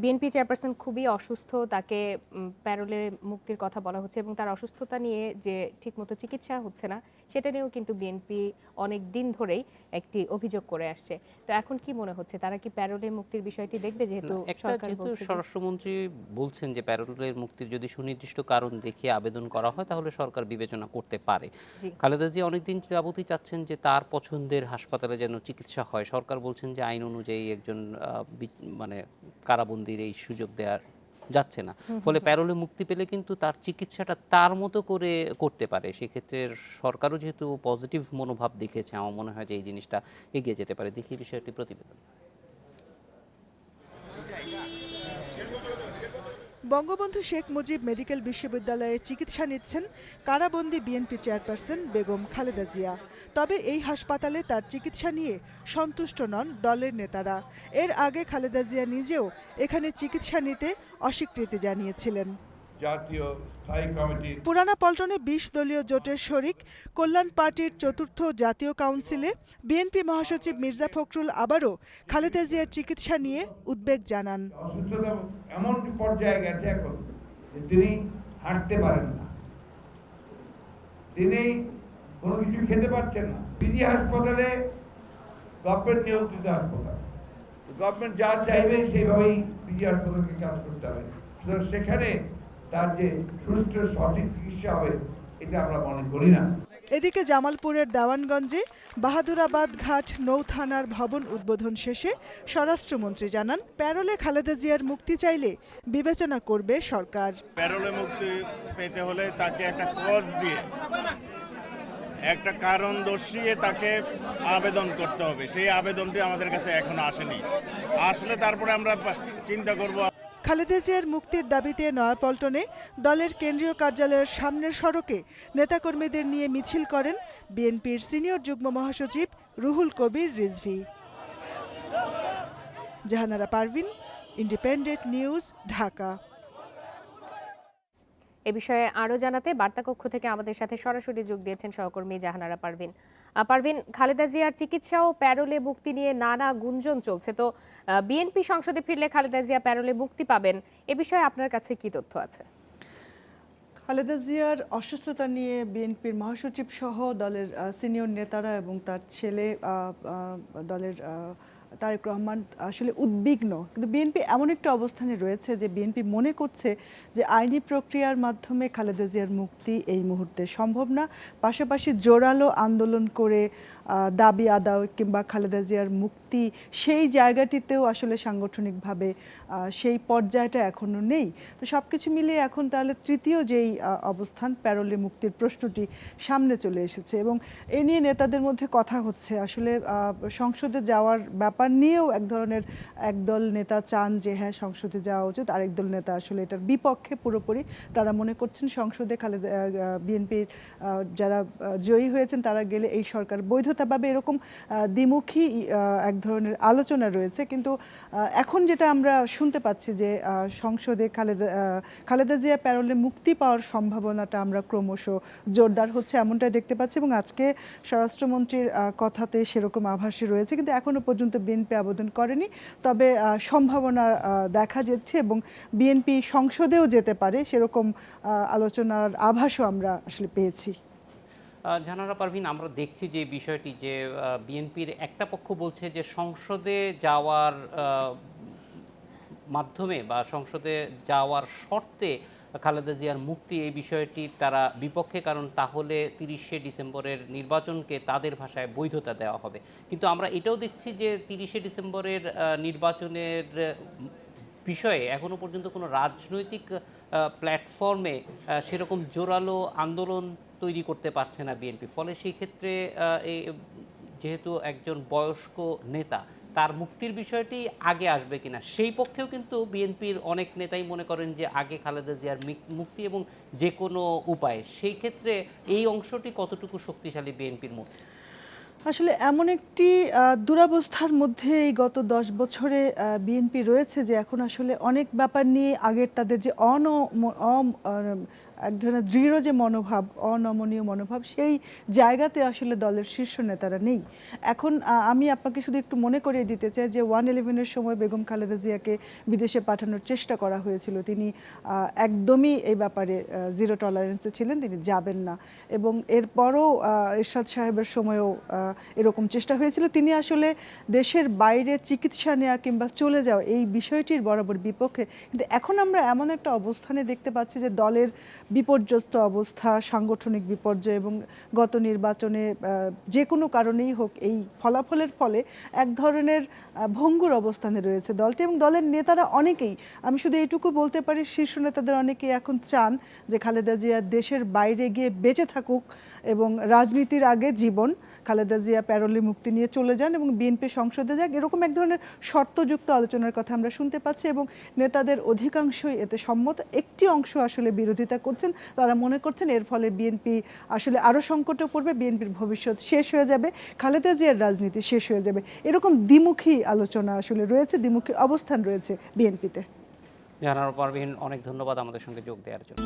BNP chairperson খুবই অসুস্থ, তাকে প্যারোলে মুক্তির কথা বলা হচ্ছে এবং তার অসুস্থতা নিয়ে যে ঠিকমতো চিকিৎসা হচ্ছে না সেটা নিয়েও কিন্তু বিএনপি অনেক দিন ধরেই একটি অভিযোগ করে আসছে। তো এখন কি মনে হচ্ছে? তারা কি প্যারোলে মুক্তির বিষয়টি দেখবে যেহেতু সরকার বলছে স্বরাষ্ট্রমন্ত্রী বলছেন যে প্যারোলের মুক্তির যদি সুনির্দিষ্ট কারণ দেখিয়ে আবেদন করা হয় তাহলে সরকার বিবেচনা করতে পারে। জি। খালেদা জিয়া অনেকদিন যাবতই চাচ্ছেন যে তার পছন্দের হাসপাতালে যেন চিকিৎসা হয়। সরকার বলছেন যে আইন অনুযায়ী একজন মানে কারাবন্দির এই সুযোগ দেওয়া যাচ্ছে না। ফলে প্যারোলে মুক্তি পেলে কিন্তু তার চিকিৎসাটা তার মতো করে করতে পারে। সেক্ষেত্রে সরকারও যেহেতু পজিটিভ মনোভাব দেখেছে আমার মনে হয় যে এই জিনিসটা এগিয়ে যেতে পারে। দেখি বিষয়টি প্রতিবেদন। বঙ্গবন্ধু শেখ মুজিব মেডিকেল বিশ্ববিদ্যালয়ে চিকিৎসা নিচ্ছেন কারাবন্দী বিএনপি চেয়ারপারসন বেগম খালেদা জিয়া। তবে এই হাসপাতালে তার চিকিৎসা নিয়ে সন্তুষ্ট নন দলের নেতারা। এর আগে খালেদা জিয়া নিজেও এখানে চিকিৎসা নিতে অস্বীকৃতি জানিয়েছিলেন। জাতীয় স্থায়ী কমিটির পুরানা পল্টনে বিশ দলীয় জোটের শরিক কল্যাণ পার্টির চতুর্থ জাতীয় কাউন্সিলে বিএনপি মহাসচিব মির্জা ফখরুল আবারও খালেদা জিয়ার চিকিৎসা নিয়ে উদ্বেগ জানান। অসুস্থতা এমন পর্যায়ে গেছে এখন যে তিনি হাঁটতে পারেন না। তিনি কোনো কিছু খেতে পারছেন না। পিজি হাসপাতালে গভর্নমেন্ট নিয়ন্ত্রিত হাসপাতাল। গভর্নমেন্ট যা চাইবে সেইভাবেই পিজি হাসপাতালকে কাজ করতে হবে। সুতরাং সেখানে তার যে সুষ্ঠু সঠিক চিকিৎসা হবে এটা আমরা মনে করি না। এদিকে জামালপুরের দেওয়ানগঞ্জে বাহাদুরাবাদ ঘাট নৌ থানার ভবন উদ্বোধন শেষে স্বরাষ্ট্রমন্ত্রী জানান প্যারোলে খালেদা জিয়ার মুক্তি চাইলে বিবেচনা করবে সরকার। প্যারোলে মুক্তি পেতে হলে তাকে একটা কজ দিয়ে একটা কারণ দর্শিয়ে তাকে আবেদন করতে হবে। সেই আবেদনটি আমাদের কাছে এখনও আসেনি। আসলে তারপরে আমরা চিন্তা করব খালেদা জিয়ার মুক্তির দাবিতে নয়াপল্টনে দলের কেন্দ্রীয় কার্যালয়ের সামনের সড়কে নেতাকর্মীদের নিয়ে মিছিল করেন বিএনপির সিনিয়র যুগ্ম মহাসচিব Ruhul Kabir Rizvi. Jahanara Parvin, independent news, Dhaka. এ বিষয়ে আরও জানাতে বার্তাকক্ষ থেকে আমাদের সাথে সরাসরি যোগ দিয়েছেন সহকর্মী জাহানারা পারভিন। পারভিন, খালেদা জিয়ার চিকিৎসা ও প্যারোলে মুক্তি নিয়ে নানা গুঞ্জন চলছে। তো বিএনপি সংসদে ফিরলে খালেদা জিয়া প্যারোলে মুক্তি পাবেন, এ বিষয়ে আপনার কাছে কি তথ্য আছে? খালেদা জিয়ার অসুস্থতা নিয়ে বিএনপির মহাসচিব সহ দলের সিনিয়র নেতারা এবং তার ছেলে দলের তারেক রহমান আসলে উদ্বিগ্ন। কিন্তু বিএনপি এমন একটা অবস্থানে রয়েছে যে বিএনপি মনে করছে যে আইনি প্রক্রিয়ার মাধ্যমে খালেদা জিয়ার মুক্তি এই মুহূর্তে সম্ভব না। পাশাপাশি জোরালো আন্দোলন করে দাবি আদায় কিংবা খালেদা জিয়ার মুক্তি সেই জায়গাটিতেও আসলে সাংগঠনিকভাবে সেই পর্যায়টা এখনও নেই। তো সব কিছু মিলিয়ে এখন তাহলে তৃতীয় যেই অবস্থান, প্যারোলে মুক্তির প্রশ্নটি সামনে চলে এসেছে এবং এ নিয়ে নেতাদের মধ্যে কথা হচ্ছে। আসলে সংসদে যাওয়ার ব্যাপার নিয়েও এক ধরনের একদল নেতা চান যে হ্যাঁ সংসদে যাওয়া উচিত। আরেক দল নেতা আসলে এটার বিপক্ষে পুরোপুরি তারা মনে করছেন সংসদে খালেদা বিএনপির যারা জয়ী হয়েছেন তারা গেলে এই সরকার বৈধতা পাবে এরকম দ্বিমুখী এক ধরনের আলোচনা রয়েছে। কিন্তু এখন যেটা আমরা শুনতে পাচ্ছি যে সংসদে খালেদা খালেদা জিয়া প্যারোলে মুক্তি পাওয়ার সম্ভাবনাটা আমরা ক্রমশ জোরদার হচ্ছে এমনটাই দেখতে পাচ্ছি এবং আজকে স্বরাষ্ট্রমন্ত্রীর কথাতে সেরকম আভাসই রয়েছে। কিন্তু এখনও পর্যন্ত বিএনপি আবেদন করেনি, তবে সম্ভাবনা দেখা যাচ্ছে এবং বিএনপি সংসদেও যেতে পারে, সেরকম আলোচনার আভাসও আমরা আসলে পেয়েছি। জানারা পারভিন, আমরা দেখছি যে বিষয়টি যে বিএনপির একটা পক্ষ বলছে যে সংসদে যাওয়ার মাধ্যমে বা সংসদে যাওয়ার শর্তে খালেদা জিয়ার মুক্তি এই বিষয়টি তারা বিপক্ষে, কারণ তাহলে তিরিশে ডিসেম্বরের নির্বাচনকে তাদের ভাষায় বৈধতা দেওয়া হবে। কিন্তু আমরা এটাও দেখছি যে তিরিশে ডিসেম্বরের নির্বাচনের বিষয়ে এখনও পর্যন্ত কোনো রাজনৈতিক প্ল্যাটফর্মে সেরকম জোরালো আন্দোলন তৈরি করতে পারছে না বিএনপি। ফলে সেই ক্ষেত্রে যেহেতু একজন বয়স্ক নেতা তার মুক্তির বিষয়টি আগে আসবে কিনা? সেই পক্ষেও কিন্তু বিএনপির অনেক নেতাই মনে করেন যে আগে খালেদা জিয়ার মুক্তি এবং যে কোনো উপায়ে। সেই ক্ষেত্রে এই অংশটি কতটুকু শক্তিশালী বিএনপির মধ্যে? আসলে এমন একটি দুরবস্থার মধ্যে এই গত দশ বছরে বিএনপি রয়েছে যে এখন আসলে অনেক ব্যাপার নিয়ে আগের তাদের যে অন এক ধরনের দৃঢ় যে মনোভাব, অনমনীয় মনোভাব, সেই জায়গাতে আসলে দলের শীর্ষ নেতারা নেই। এখন আমি আপনাকে শুধু একটু মনে করিয়ে দিতে চাই যে ওয়ান ইলেভেনের সময় বেগম খালেদা জিয়াকে বিদেশে পাঠানোর চেষ্টা করা হয়েছিল। তিনি একদমই এই ব্যাপারে জিরো টলারেন্সে ছিলেন, তিনি যাবেন না। এবং এরপরও এরশাদ সাহেবের সময়ও এরকম চেষ্টা হয়েছিল। তিনি আসলে দেশের বাইরে চিকিৎসা নেওয়া কিংবা চলে যাওয়া এই বিষয়টির বরাবর বিপক্ষে। কিন্তু এখন আমরা এমন একটা অবস্থানে দেখতে পাচ্ছি যে দলের বিপর্যস্ত অবস্থা, সাংগঠনিক বিপর্যয় এবং গত নির্বাচনে যে কোনো কারণেই হোক এই ফলাফলের ফলে এক ধরনের ভঙ্গুর অবস্থানে রয়েছে দলটি এবং দলের নেতারা অনেকেই, আমি শুধু এইটুকু বলতে পারি, শীর্ষ নেতাদের অনেকেই এখন চান যে খালেদা জিয়া দেশের বাইরে গিয়ে বেঁচে থাকুক এবং রাজনীতির আগে জীবন, খালেদা জিয়া প্যারোলে মুক্তি নিয়ে চলে যান এবং বিএনপি সংসদে যাক, এরকম এক ধরনের শর্তযুক্ত আলোচনার কথা আমরা শুনতে পাচ্ছি এবং নেতাদের অধিকাংশই এতে সম্মত। একটি অংশ আসলে বিরোধিতা করছেন, তারা মনে করছেন এর ফলে বিএনপি আসলে আরও সংকটে পড়বে বিএনপির ভবিষ্যৎ শেষ হয়ে যাবে, খালেদা জিয়ার রাজনীতি শেষ হয়ে যাবে। এরকম দ্বিমুখী আলোচনা আসলে রয়েছে, দ্বিমুখী অবস্থান রয়েছে বিএনপিতে জাহানারা পারভিন অনেক ধন্যবাদ আমাদের সঙ্গে যোগ দেওয়ার জন্য।